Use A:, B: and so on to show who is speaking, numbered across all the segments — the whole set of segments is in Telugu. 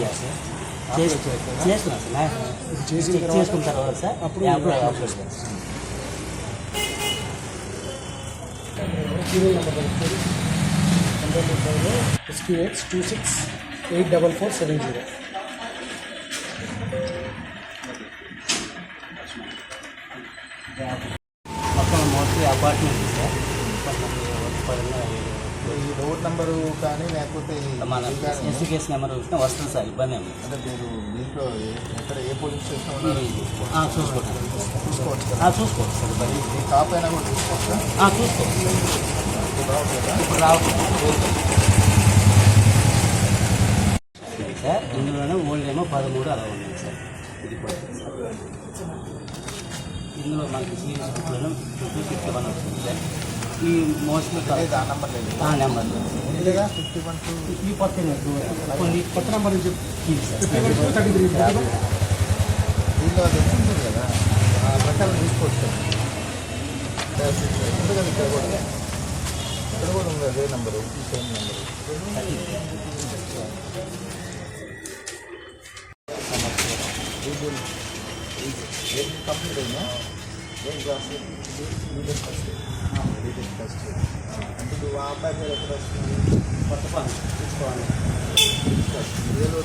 A: చేస్తారు చేసి చేస్తున్నాం సార్ చేసుకున్న తర్వాత అప్పుడు అప్పుడు అప్లోడ్ చేస్తాం
B: X two six eight double four seven zero
A: మొత్తం మోస్ట్లీ అపార్ట్మెంట్ సార్.
C: ఈ రోడ్ నెంబరు కానీ లేకపోతే
A: ఎస్సీ కేసు నెంబర్ చూసినా వస్తుంది సార్ ఇబ్బంది ఏమి.
C: అంటే మీరు దీంట్లో ఏ- ఎక్కడ ఏ పోలీస్ స్టేషన్ ఉన్నారో? చూసుకోవచ్చు.
A: ఆ, చూసుకోవచ్చు సార్ ఇబ్బంది.
C: ఈ కాప్ అయినా కూడా చూసుకోవచ్చా?
A: చూసుకోవచ్చు.
C: ఇప్పుడు రావట్లేదా?
A: సార్ ఇందులోనే ఓల్డ్ ఏమో పదమూడు అలా ఉన్నాయి సార్. ఇది. ఇందులో మనకి సీరియస్ బుక్లోనే ఫిఫ్టీ వన్ వచ్చింది సార్ ఈ
C: టూ
A: ఈ కొత్త కొన్ని
B: కొత్త నెంబర్ నుంచి
C: దీంట్లో అది ఉంటుంది కదా ఆ ప్రకారం. ఉంది కదా ఇక్కడ కూడా ఇక్కడ కూడా ఉంది అదే నెంబరు సేమ్ నెంబరు కంప్లీట్ అయిందా ఏం క్లాస్ ఫస్ట్ బీటెక్ ఫస్ట్ అంటే నువ్వు ఆ అబ్బాయి పేరు ఎక్కడ వస్తుంది
A: కొత్త పని తీసుకోవాలి
C: ఏదో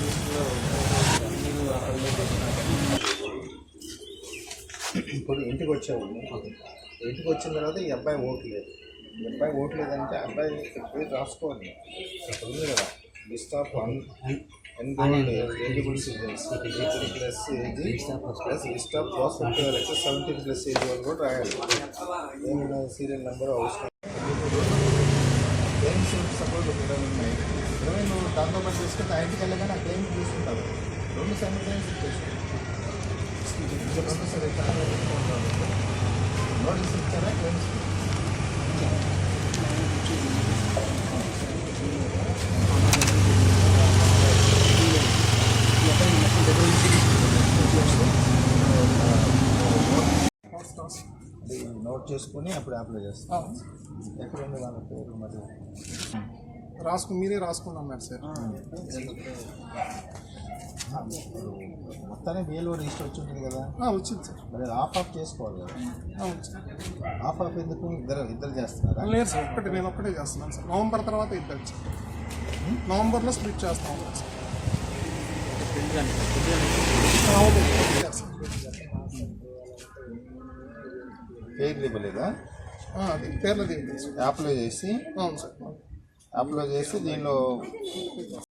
C: ఇప్పుడు ఇంటికి వచ్చావు ఇంటికి వచ్చిన తర్వాత ఈ అబ్బాయి ఓట్లేదు ఈ అబ్బాయి ఓట్లేదంటే అబ్బాయి పోయి రాసుకోవాలి అక్కడ ఉంది కదా. List of ineligible citizens plus age plus list of plus age వాళ్ళు కూడా రాయాలి ఏమైనా సీరియల్ నెంబర్ అవసరం సపోజ్ ఒక ఇరవై ఉన్నాయి. ఇరవై నువ్వు దాంతో పాటు తీసుకుంటే ఆ ఇంటికి వెళ్ళగానే ఆ క్లెయిమ్ తీసుకుంటావు రెండు సైమిల్టైన్స్ ఇచ్చేసి రెండు సరే నోటీస్ ఇచ్చారా? క్లెయిమ్స్ అది నోట్ చేసుకుని అప్పుడు అప్లై చేస్తాం. ఎక్కడ ఉంది వాళ్ళ పేరు మరి?
B: రాసుకు మీరే రాసుకున్నాం మేడం సార్.
C: మొత్తానికి బిఎల్ఓ రిజిస్టర్ వచ్చి ఉంటుంది కదా?
B: ఆ, వచ్చింది సార్.
C: మరి ఆఫ్ ఆఫ్ చేసుకోవాలి కదా? ఆఫ్ ఆఫ్ ఎందుకు? ఇద్దరు ఇద్దరు చేస్తున్నారా?
B: లేదు సార్ ఒక్కటి నేను ఒక్కటే చేస్తున్నాను సార్. నవంబర్ తర్వాత ఇద్దరు నవంబర్లో స్ప్లిట్ చేస్తా సార్. అవును సార్.
C: పేర్లు ఇవ్వలేదా
B: అది పేర్లు దీనికి
C: అప్లై చేసి
B: అవును సార్.
C: అప్లై చేసి దీనిలో